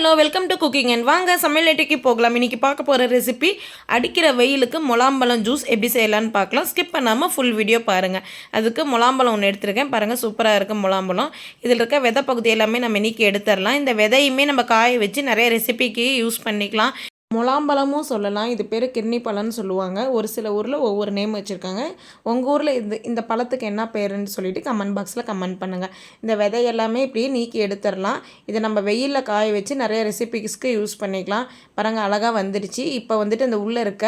Hello welcome to cooking and வாங்க சமையலேட்டுக்கு போகலாம். இன்றைக்கி பார்க்க போகிற ரெசிபி அடிக்கிற வெயிலுக்கு முலாம்பழம் ஜூஸ் எப்படி செய்யலான்னு பார்க்கலாம். ஸ்கிப் பண்ணாமல் ஃபுல் வீடியோ பாருங்கள் அதுக்கு முலாம்பழம் ஒன்று எடுத்திருக்கேன். பாருங்கள் சூப்பராக இருக்கும் முலாம்பழம். இதில் இருக்க விதை பகுதி எல்லாமே நம்ம இன்றைக்கி எடுத்துடலாம். இந்த விதையுமே நம்ம காய வச்சு நிறைய ரெசிபிக்கு யூஸ் பண்ணிக்கலாம். முலாம்பழமும் சொல்லலாம். இது பேர் கிர்னி பழம்னு சொல்லுவாங்க. ஒரு சில ஊரில் ஒவ்வொரு நேம் வச்சுருக்காங்க. உங்கள் ஊரில் இந்த இந்த பழத்துக்கு என்ன பேருன்னு சொல்லிட்டு கமெண்ட் பாக்ஸில் கமெண்ட் பண்ணுங்கள் இந்த விதை எல்லாமே இப்படியே நீக்கி எடுத்துடலாம் இதை நம்ம வெயிலில் காய வச்சு நிறைய ரெசிபிஸ்க்கு யூஸ் பண்ணிக்கலாம். பாருங்கள் அழகாக வந்துடுச்சு இப்போ வந்துட்டு இந்த உள்ளே இருக்க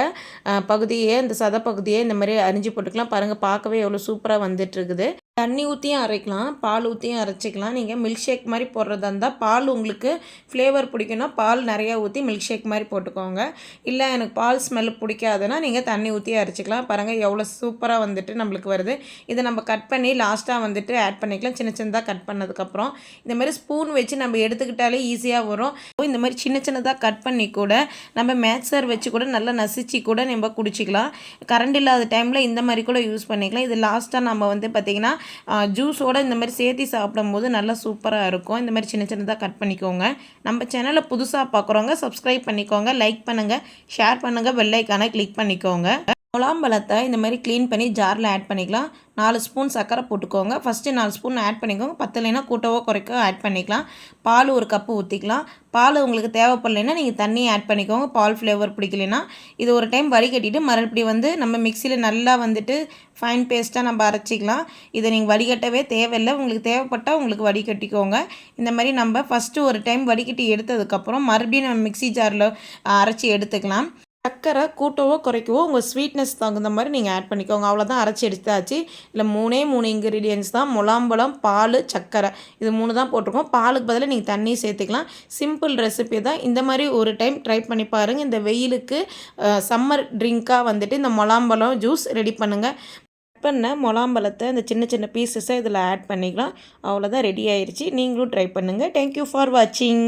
பகுதியே இந்த சத பகுதியே இந்த மாதிரி அரிஞ்சு போட்டுக்கலாம். பாருங்கள் பார்க்கவே எவ்வளோ சூப்பராக வந்துட்டுருக்குது தண்ணி ஊற்றியும் அரைக்கலாம் பால் ஊற்றியும் அரைச்சிக்கலாம். நீங்கள் மில்க் ஷேக் மாதிரி போடுறதா இருந்தால் பால் உங்களுக்கு ஃப்ளேவர் பிடிக்குன்னா பால் நிறையா ஊற்றி மில்க் ஷேக் மாதிரி போட்டுக்கோங்க. இல்லை எனக்கு பால் ஸ்மெல் பிடிக்காதுன்னா நீங்கள் தண்ணி ஊற்றி அரைச்சிக்கலாம். பாருங்கள் எவ்வளோ சூப்பராக வந்துட்டு நம்மளுக்கு வருது. இதை நம்ம கட் பண்ணி லாஸ்ட்டாக வந்துட்டு ஆட் பண்ணிக்கலாம். சின்ன சின்னதாக கட் பண்ணதுக்கப்புறம் இந்த மாதிரி ஸ்பூன் வச்சு நம்ம எடுத்துக்கிட்டாலே ஈஸியாக வரும். இந்த மாதிரி சின்ன சின்னதாக கட் பண்ணி கூட நம்ம மேட்சர் வச்சு கூட நல்லா நசிச்சு கூட நம்ம குடிச்சிக்கலாம். கரண்ட் இல்லாத டைமில் இந்த மாதிரி கூட யூஸ் பண்ணிக்கலாம். இது லாஸ்ட்டாக நம்ம வந்து பார்த்திங்கன்னா ஜூஸோட இந்த மாதிரி சேர்த்து சாப்பிடும்போது நல்லா சூப்பராக இருக்கும். இந்த மாதிரி சின்ன சின்னதாக கட் பண்ணிக்கோங்க. நம்ம சேனலை புதுசாக பார்க்குறவங்க சப்ஸ்கிரைப் பண்ணிக்கோங்க லைக் பண்ணுங்கள் ஷேர் பண்ணுங்கள் பெல்லைக்கான கிளிக் பண்ணிக்கோங்க. முலாம்பழத்தை இந்த மாதிரி க்ளீன் பண்ணி ஜாரில் ஆட் பண்ணிக்கலாம். நாலு ஸ்பூன் சர்க்கரை போட்டுக்கோங்க. ஃபஸ்ட்டு நாலு ஸ்பூன் ஆட் பண்ணிக்கோங்க. பத்தலைன்னா கூட்டவோ குறைக்கோ ஆட் பண்ணிக்கலாம். பால் ஒரு கப்பு ஊற்றிக்கலாம் பால் உங்களுக்கு தேவைப்படலைன்னா நீங்கள் தண்ணி ஆட் பண்ணிக்கோங்க. பால் ஃப்ளேவர் பிடிக்கலைன்னா இது ஒரு டைம் வடிகட்டிட்டு மறுபடியும் வந்து நம்ம மிக்சியில் நல்லா வந்துட்டு ஃபைன் பேஸ்ட்டாக நம்ம அரைச்சிக்கலாம். இதை நீங்கள் வடிகட்டவே தேவையில்லை. உங்களுக்கு தேவைப்பட்டால் உங்களுக்கு வடிகட்டிக்கோங்க இந்த மாதிரி நம்ம ஃபஸ்ட்டு ஒரு டைம் வடிகட்டி எடுத்ததுக்கப்புறம் மறுபடியும் நம்ம மிக்ஸி ஜாரில் அரைச்சி எடுத்துக்கலாம். சர்க்கரை கூட்டவோ குறைக்கவோ உங்கள் ஸ்வீட்னஸ் தகுந்த மாதிரி நீங்கள் ஆட் பண்ணிக்கோங்க. அவ்வளோதான் அரைச்சி எடுத்தாச்சு. இல்லை மூணே மூணு இன்க்ரீடியன்ஸ் தான். முலாம்பழம் பால் சர்க்கரை இது மூணு தான் போட்டிருக்கோம். பாலுக்கு பதிலாக நீங்கள் தண்ணி சேர்த்துக்கலாம். சிம்பிள் ரெசிபி தான். இந்த மாதிரி ஒரு டைம் ட்ரை பண்ணி பாருங்கள் இந்த வெயிலுக்கு சம்மர் ட்ரிங்க்காக வந்துட்டு இந்த முலாம்பழம் ஜூஸ் ரெடி பண்ணுங்கள் பண்ண முலாம்பழத்தை இந்த சின்ன சின்ன பீசஸை இதில் ஆட் பண்ணிக்கலாம். அவ்வளோதான் ரெடி ஆயிடுச்சு நீங்களும் ட்ரை பண்ணுங்கள் தேங்க்யூ ஃபார் வாட்சிங்